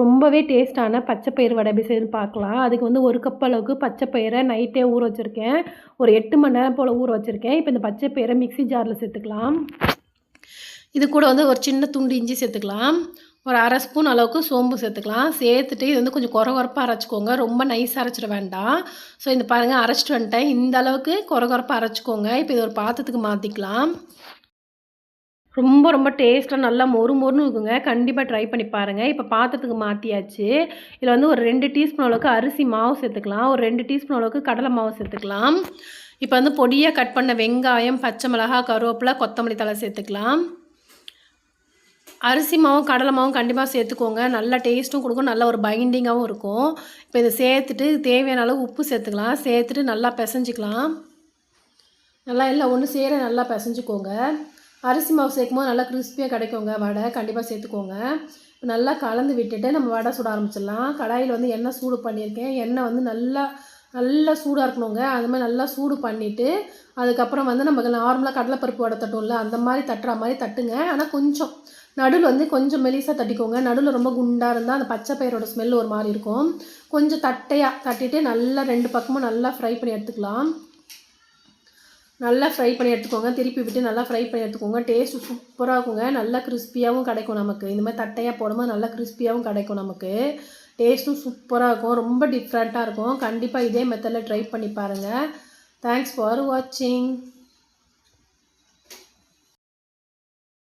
ரொம்பவே டேஸ்ட்டான பச்சை பயிறு வடை பிசைன்னு பார்க்கலாம். அதுக்கு வந்து ஒரு கப் அளவுக்கு பச்சைப்பயிரை நைட்டே ஊற வச்சுருக்கேன். ஒரு எட்டு மணி நேரம் போல் ஊற வச்சுருக்கேன். இப்போ இந்த பச்சை மிக்சி மிக்ஸி ஜாரில் சேர்த்துக்கலாம். இது கூட வந்து ஒரு சின்ன துண்டு இஞ்சி சேர்த்துக்கலாம். ஒரு அரை ஸ்பூன் அளவுக்கு சோம்பு சேர்த்துக்கலாம். சேர்த்துட்டு இது வந்து கொஞ்சம் குறை குறப்பாக அரைச்சிக்கோங்க. ரொம்ப நைஸாக அரைச்சிட வேண்டாம். ஸோ இந்த பாருங்கள் அரைச்சிட்டு வந்துட்டேன். இந்த அளவுக்கு குறை குறப்பாக அரைச்சிக்கோங்க. இப்போ இது ஒரு பாத்திரத்துக்கு மாற்றிக்கலாம் ரொம்ப ரொம்ப டேஸ்ட்டாக நல்லா மொறு மொறுன்னு இருக்குங்க. கண்டிப்பாக ட்ரை பண்ணி பாருங்கள் இப்போ பாத்திரத்துக்கு மாற்றியாச்சு இதில் வந்து ஒரு ரெண்டு டீஸ்பூன் அளவுக்கு அரிசி மாவு சேர்த்துக்கலாம். ஒரு ரெண்டு டீஸ்பூன் அளவுக்கு கடலை மாவு சேர்த்துக்கலாம். இப்போ வந்து பொடியாக கட் பண்ண வெங்காயம் பச்சை மிளகா கருவேப்பிலை கொத்தமல்லி தலை சேர்த்துக்கலாம். அரிசி மாவும் கடலை மாவும் கண்டிப்பாக சேர்த்துக்கோங்க. நல்ல டேஸ்ட்டும் கொடுக்கும். நல்ல ஒரு பைண்டிங்காகவும் இருக்கும். இப்போ இதை சேர்த்துட்டு தேவையான அளவு உப்பு சேர்த்துக்கலாம். சேர்த்துட்டு நல்லா பிசைஞ்சிக்கலாம். நல்லா எல்லாம் ஒன்று சேர நல்லா பிசைஞ்சிக்கோங்க. அரிசி மாவு சேர்க்கும் போது நல்லா கிறிஸ்பியாக கிடைக்குங்க. வடை கண்டிப்பாக சேர்த்துக்கோங்க. இப்போ நல்லா கலந்து விட்டுட்டு நம்ம வடை சுட ஆரம்பிச்சிடலாம். கடாயில் வந்து எண்ணெய் சூடு பண்ணியிருக்கேன். எண்ணெய் வந்து நல்லா நல்லா சூடாக இருக்கணுங்க. அது மாதிரி நல்லா சூடு பண்ணிவிட்டு அதுக்கப்புறம் வந்து நமக்கு நார்மலாக கடலைப்பருப்பு வடை தட்டும்ல அந்த மாதிரி தட்டுற மாதிரி தட்டுங்க. ஆனால் கொஞ்சம் நடுவில் வந்து கொஞ்சம் மெலிசாக தட்டிக்கோங்க. நடுவில் ரொம்ப குண்டாக இருந்தால் அந்த பச்சை பயிரோட ஸ்மெல் ஒரு மாதிரி இருக்கும். கொஞ்சம் தட்டையாக தட்டிட்டு நல்லா ரெண்டு பக்கமும் நல்லா ஃப்ரை பண்ணி எடுத்துக்கலாம். நல்லா ஃப்ரை பண்ணி எடுத்துக்கோங்க. திருப்பி விட்டு நல்லா ஃப்ரை பண்ணி எடுத்துக்கோங்க. டேஸ்ட்டு சூப்பராக இருக்குங்க. நல்லா கிறிஸ்பியாகவும் கிடைக்கும் நமக்கு. இந்த மாதிரி தட்டையாக போடும்போது நல்லா கிறிஸ்பியாகவும் கிடைக்கும் நமக்கு. டேஸ்ட்டும் சூப்பராக இருக்கும். ரொம்ப டிஃப்ரெண்ட்டாக இருக்கும். கண்டிப்பாக இதே மெத்தடில் ட்ரை பண்ணி பாருங்கள் தேங்க்ஸ் ஃபார் வாட்சிங்